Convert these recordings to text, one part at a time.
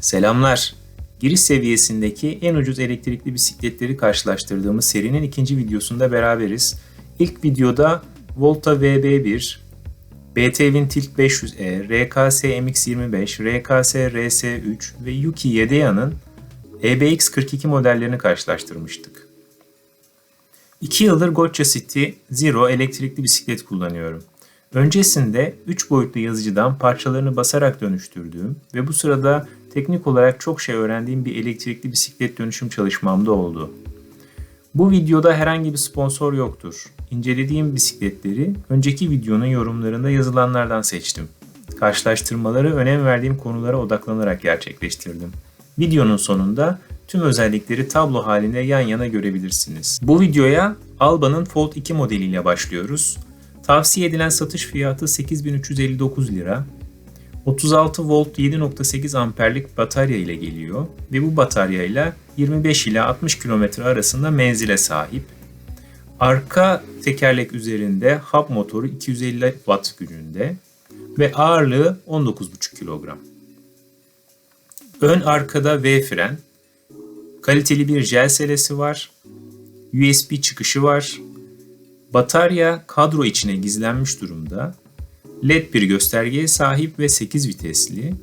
Selamlar. Giriş seviyesindeki en ucuz elektrikli bisikletleri karşılaştırdığımız serinin ikinci videosunda beraberiz. İlk videoda Volta VB1, BT Tilt 500E, RKS MX25, RKS RS3 ve Yuki Yedeya'nın EBX42 modellerini karşılaştırmıştık. 2 yıldır Gotcha City Zero elektrikli bisiklet kullanıyorum. Öncesinde 3 boyutlu yazıcıdan parçalarını basarak dönüştürdüğüm ve bu sırada teknik olarak çok şey öğrendiğim bir elektrikli bisiklet dönüşüm çalışmamda oldu. Bu videoda herhangi bir sponsor yoktur. İncelediğim bisikletleri önceki videonun yorumlarında yazılanlardan seçtim. Karşılaştırmaları önem verdiğim konulara odaklanarak gerçekleştirdim. Videonun sonunda tüm özellikleri tablo halinde yan yana görebilirsiniz. Bu videoya Alba'nın Fold 2 modeliyle başlıyoruz. Tavsiye edilen satış fiyatı 8359 lira. 36 volt 7.8 amperlik batarya ile geliyor ve bu batarya ile 25 ila 60 km arasında menzile sahip. Arka tekerlek üzerinde hub motoru 250 watt gücünde ve ağırlığı 19,5 kilogram. Ön arkada V fren, kaliteli bir jel selesi var, USB çıkışı var, batarya kadro içine gizlenmiş durumda LED bir göstergeye sahip ve 8 vitesli,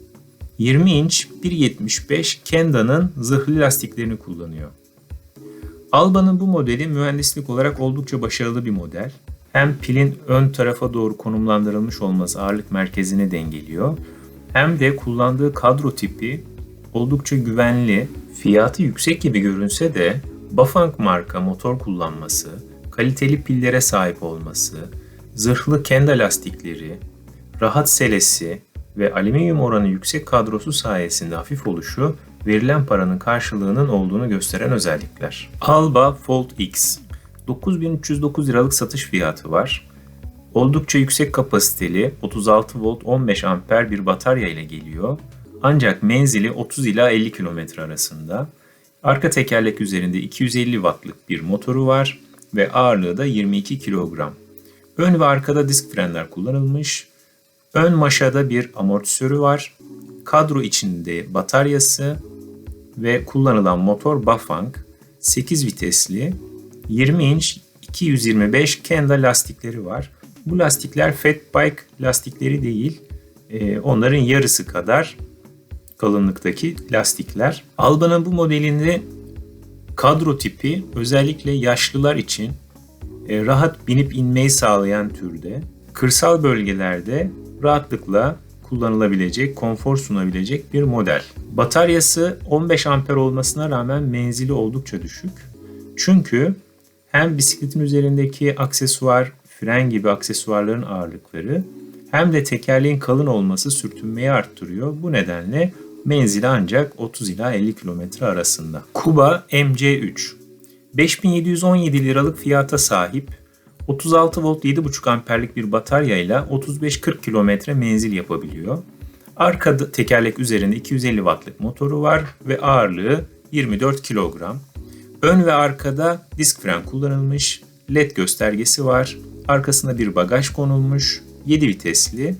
20 inç 1.75 Kenda'nın zırhlı lastiklerini kullanıyor. Alba'nın bu modeli mühendislik olarak oldukça başarılı bir model. Hem pilin ön tarafa doğru konumlandırılmış olması ağırlık merkezini dengeliyor, hem de kullandığı kadro tipi oldukça güvenli, fiyatı yüksek gibi görünse de Bafang marka motor kullanması, kaliteli pillere sahip olması, zırhlı kenda lastikleri, rahat selesi ve alüminyum oranı yüksek kadrosu sayesinde hafif oluşu verilen paranın karşılığının olduğunu gösteren özellikler. Alba Fold X 9309 liralık satış fiyatı var. Oldukça yüksek kapasiteli 36 volt 15 amper bir batarya ile geliyor. Ancak menzili 30 ila 50 km arasında. Arka tekerlek üzerinde 250 wattlık bir motoru var ve ağırlığı da 22 kilogram. Ön ve arkada disk frenler kullanılmış. Ön maşada bir amortisörü var. Kadro içinde bataryası ve kullanılan motor Bafang 8 vitesli 20 inç 225 Kenda lastikleri var. Bu lastikler Fat Bike lastikleri değil. E, onların yarısı kadar kalınlıktaki lastikler. Alba'nın bu modelinde kadro tipi özellikle yaşlılar için rahat binip inmeyi sağlayan türde. Kırsal bölgelerde rahatlıkla kullanılabilecek, konfor sunabilecek bir model. Bataryası 15 amper olmasına rağmen menzili oldukça düşük. Çünkü hem bisikletin üzerindeki aksesuar, fren gibi aksesuarların ağırlıkları hem de tekerleğin kalın olması sürtünmeyi arttırıyor. Bu nedenle menzili ancak 30 ila 50 km arasında. Kuba MC3 5717 liralık fiyata sahip 36 volt 7,5 amperlik bir batarya ile 35-40 kilometre menzil yapabiliyor. Arka tekerlek üzerinde 250 wattlık motoru var ve ağırlığı 24 kilogram. Ön ve arkada disk fren kullanılmış, led göstergesi var. Arkasında bir bagaj konulmuş, 7 vitesli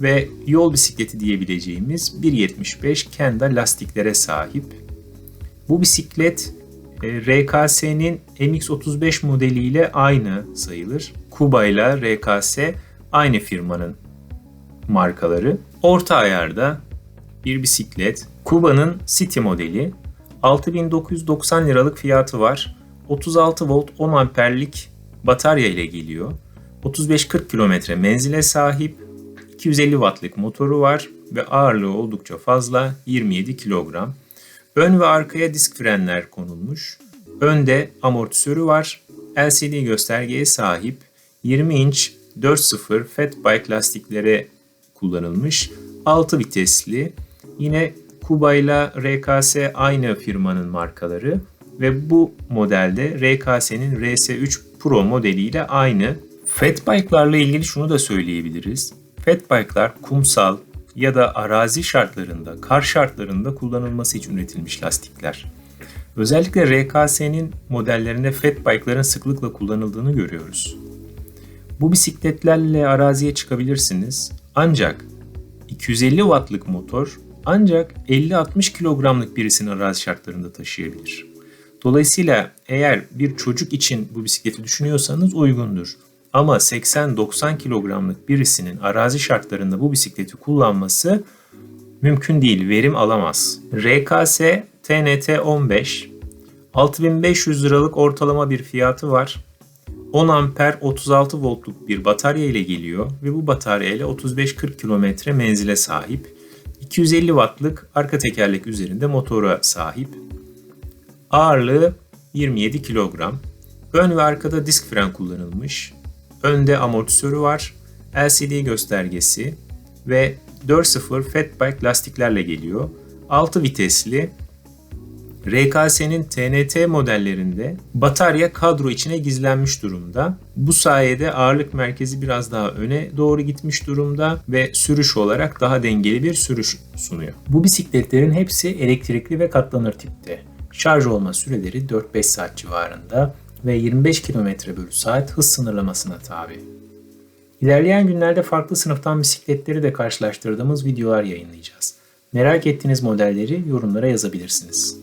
ve yol bisikleti diyebileceğimiz 1.75 Kenda lastiklere sahip. Bu bisiklet RKS'nin MX35 modeliyle aynı sayılır. Kuba ile RKS aynı firmanın markaları. Orta ayarda bir bisiklet. Kuba'nın City modeli. 6990 liralık fiyatı var. 36 volt 10 amperlik batarya ile geliyor. 35-40 kilometre menzile sahip. 250 wattlık motoru var ve ağırlığı oldukça fazla 27 kilogram. Ön ve arkaya disk frenler konulmuş. Önde amortisörü var. LCD göstergeye sahip 20 inç 4.0 Fat Bike lastiklere kullanılmış. 6 vitesli. Yine Kuba ile RKS aynı firmanın markaları ve bu modelde RKS'nin RS3 Pro modeliyle aynı. Fat Bike'larla ilgili şunu da söyleyebiliriz. Fat Bike'lar kumsal, ya da arazi şartlarında, kar şartlarında kullanılması için üretilmiş lastikler. Özellikle RKS'nin modellerinde fat bike'ların sıklıkla kullanıldığını görüyoruz. Bu bisikletlerle araziye çıkabilirsiniz ancak 250 wattlık motor Ancak 50-60 kilogramlık birisini arazi şartlarında taşıyabilir. Dolayısıyla eğer bir çocuk için bu bisikleti düşünüyorsanız uygundur. Ama 80-90 kilogramlık birisinin arazi şartlarında bu bisikleti kullanması mümkün değil, verim alamaz. RKS TNT 15 6500 liralık ortalama bir fiyatı var. 10 amper 36 voltluk bir batarya ile geliyor ve bu batarya ile 35-40 kilometre menzile sahip. 250 wattlık arka tekerlek üzerinde motora sahip. Ağırlığı 27 kilogram. Ön ve arkada disk fren kullanılmış. Önde amortisörü var. LCD göstergesi ve 4.0 Fatbike lastiklerle geliyor. 6 vitesli. RKS'nin TNT modellerinde batarya kadro içine gizlenmiş durumda. Bu sayede ağırlık merkezi biraz daha öne doğru gitmiş durumda ve sürüş olarak daha dengeli bir sürüş sunuyor. Bu bisikletlerin hepsi elektrikli ve katlanır tipte. Şarj olma süreleri 4-5 saat civarında ve 25 km bölü saat hız sınırlamasına tabi. İlerleyen günlerde farklı sınıftan bisikletleri de karşılaştırdığımız videolar yayınlayacağız. Merak ettiğiniz modelleri yorumlara yazabilirsiniz.